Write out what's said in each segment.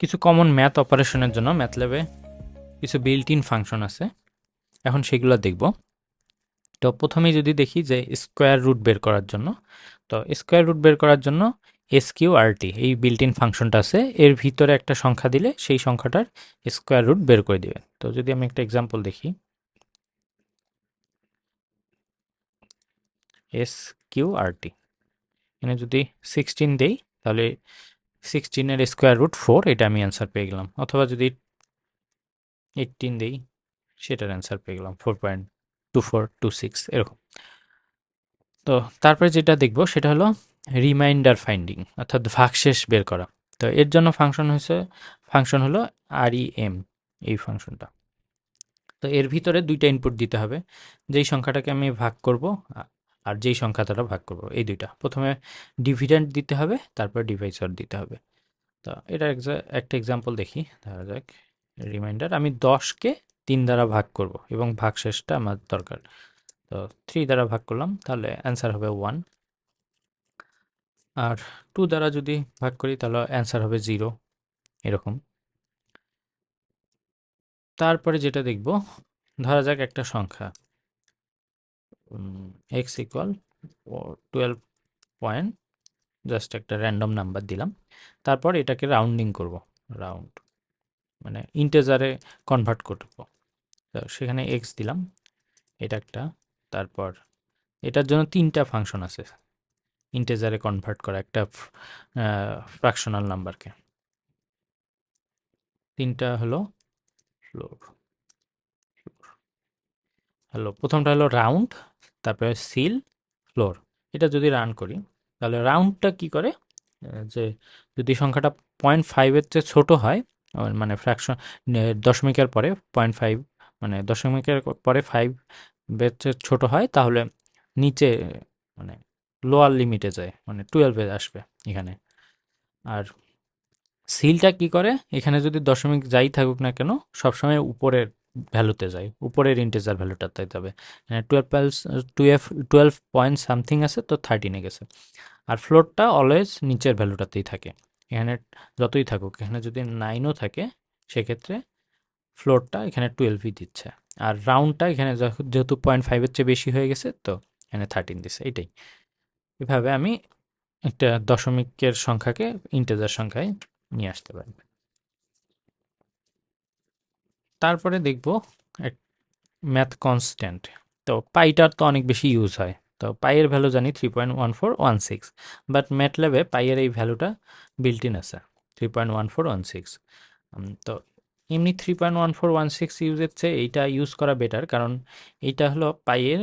কিছু common math অপারেশনের জন্য ম্যাথ ম্যাথল্যাবে কিছু বিল্ট ইন ফাংশন আছে। এখন সেগুলো দেখব। তো প্রথমেই যদি দেখি যে স্কোয়ার রুট বের করার জন্য, তো স্কোয়ার রুট বের করার জন্য এস কিউ আর টি এই বিল্ট ইন ফাংশনটা আছে, এর ভিতরে একটা সংখ্যা দিলে সেই সংখ্যাটার স্কোয়ার রুট বের করে দিবে তো যদি আমি একটা এক্সাম্পল দেখি এস কিউ আর টি এখানে যদি সিক্সটিন দেই, তাহলে সিক্সটিনের স্কোয়ার রুট ফোর এটা আমি অ্যান্সার পেয়ে গেলাম। অথবা যদি এইটিন দেই, সেটার অ্যান্সার পেয়ে গেলাম। Four point two four two six এরকম। তো তারপরে যেটা দেখব, সেটা হলো রিমাইন্ডার ফাইন্ডিং অর্থাৎ ভাগশেষ বের করা। তো এর জন্য ফাংশন হয়েছে ফাংশন হলো এম এই ফাংশনটা তো এর ভিতরে দুইটা ইনপুট দিতে হবে। যেই সংখ্যাটাকে আমি ভাগ করব আর যেই সংখ্যা দ্বারা ভাগ করব, এই দুইটা। প্রথমে ডিভিডেন্ড দিতে হবে, তারপর ডিভাইসর দিতে হবে। তো এটা একটা এক্সাম্পল দেখি, ধরা যাক রিমাইন্ডার আমি দশকে তিন দ্বারা ভাগ করব এবং ভাগশেষটা আমার দরকার। তো থ্রি দ্বারা ভাগ করলাম, তাহলে অ্যান্সার হবে ওয়ান আর টু দ্বারা যদি ভাগ করি, তাহলে অ্যান্সার হবে জিরো এরকম। তারপরে যেটা দেখব, ধরা যাক একটা সংখ্যা। X equal twelve point just একটা র্যান্ডম নাম্বার দিলাম। তারপর এটাকে রাউন্ডিং করব রাউন্ড মানে ইন্টেজারে কনভার্ট করব। সেখানে এক্স দিলাম, এটা একটা, তারপর এটার জন্য তিনটা ফাংশন আছে ইন্টেজারে কনভার্ট করা একটা ফ্র্যাকশনাল নাম্বারকে তিনটা হলো ফ্লোর হলো প্রথমটা হলো রাউন্ড তারপরে সিল ফ্লোর এটা যদি রান করি, তাহলে রাউন্ডটা কি করে? যে যদি সংখ্যাটা পয়েন্ট ফাইভের চেয়ে ছোটো হয় মানে ফ্র্যাকশন দশমিকের পরে পয়েন্ট ফাইভ মানে দশমিকের পরে ফাইভ এর চেয়ে ছোটো হয়, তাহলে নিচে মানে লোয়ার লিমিটে যায় মানে টুয়েলভে আসবে এখানে। আর সিলটা কি করে? এখানে যদি দশমিক যাই থাকুক না কেন, সবসময় উপরের ভ্যালুতে যায়, উপরের ইন্টেজার ভ্যালুটা ভ্যালুটাতে যাবে twelve twelve twelve point something আছে তো থার্টিনে গেছে। আর ফ্লোরটা অলওয়েজ নিচের ভ্যালুটাতেই থাকে। এখানে যতই থাকুক, এখানে যদি নাইনও থাকে, সেক্ষেত্রে ফ্লোরটা এখানে টুয়েলভই দিচ্ছে। আর রাউন্ডটা এখানে যেহেতু পয়েন্ট ফাইভের চেয়ে বেশি হয়ে গেছে, তো এখানে থার্টিন দিচ্ছে এটাই। এভাবে আমি একটা দশমিকের সংখ্যাকে ইন্টেজার সংখ্যায় নিয়ে আসতে পারি। তারপরে দেখব এক ম্যাথ কনস্ট্যান্ট তো পাইটার তো অনেক বেশি ইউজ হয়। তো পাইয়ের ভ্যালু জানি three point one four one six but ম্যাটল্যাবে পাইয়ের এই ভ্যালুটা বিল্ট ইন আছে three point one four one six তো এমনি three point one four one six ইউজের চেয়ে এইটা ইউজ করা বেটার কারণ এইটা হলো পাইয়ের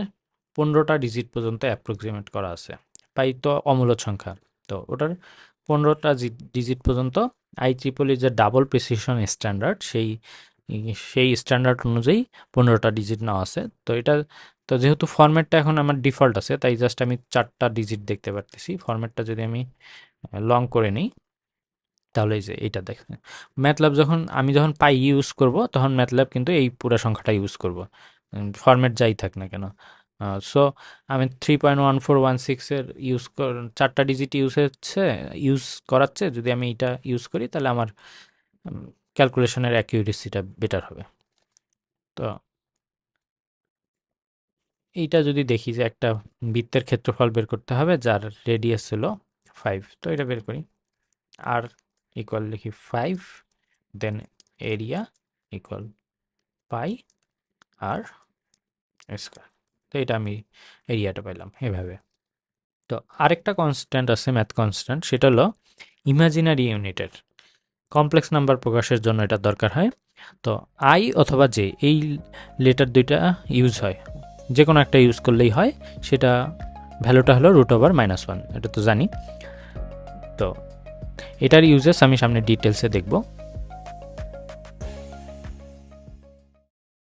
পনেরোটা ডিজিট পর্যন্ত অ্যাপ্রক্সিমেট করা আছে। পাই তো অমূলদ সংখ্যা। তো ওটার পনেরোটা ডিজিট পর্যন্ত আই ট্রিপল যে ডাবল প্রেসিশন স্ট্যান্ডার্ড সেই সেই স্ট্যান্ডার্ড অনুযায়ী পনেরোটা ডিজিট নেওয়া আছে। তো এটা, তো যেহেতু ফরম্যাটটা এখন আমার ডিফল্ট আছে, তাই জাস্ট আমি চারটা ডিজিট দেখতে পারতেছি। ফরম্যাটটা যদি আমি লং করে নিই, তাহলে যে এইটা দেখেন। ম্যাথল্যাব যখন, আমি যখন পাই ইউজ করব, তখন ম্যাথল্যাব কিন্তু এই পুরো সংখ্যাটা ইউজ করব। ফরম্যাট যাই থাক না কেন। সো আমি three point one four one সিক্সের ইউজ চারটা ডিজিট ইউজ হচ্ছে ইউজ করাচ্ছে। যদি আমি এটা ইউজ করি, তাহলে আমার ক্যালকুলেশনের অ্যাকিউরেসিটা বেটার হবে। তো এইটা যদি দেখি যে একটা বৃত্তের ক্ষেত্রফল বের করতে হবে, যার রেডিয়াস হলো ফাইভ তো এটা বের করি। আর ইকুয়াল লিখি five then area equal pi R square তো এটা আমি এরিয়াটা পেলাম এভাবে। তো আরেকটা কনস্ট্যান্ট আছে ম্যাথ কনস্ট্যান্ট সেটা হলো ইমাজিনারি ইউনিটের কমপ্লেক্স নাম্বার প্রকাশের জন্য এটা দরকার হয়। তো আই অথবা জে এই লেটার দুইটা ইউজ হয়। যে কোনো একটা ইউজ করলেই হয়। সেটা ভ্যালুটা হলো রুট ওভার মাইনাস ওয়ান এটা তো জানি। তো এটার ইউজেস আমি সামনে ডিটেলসে দেখব।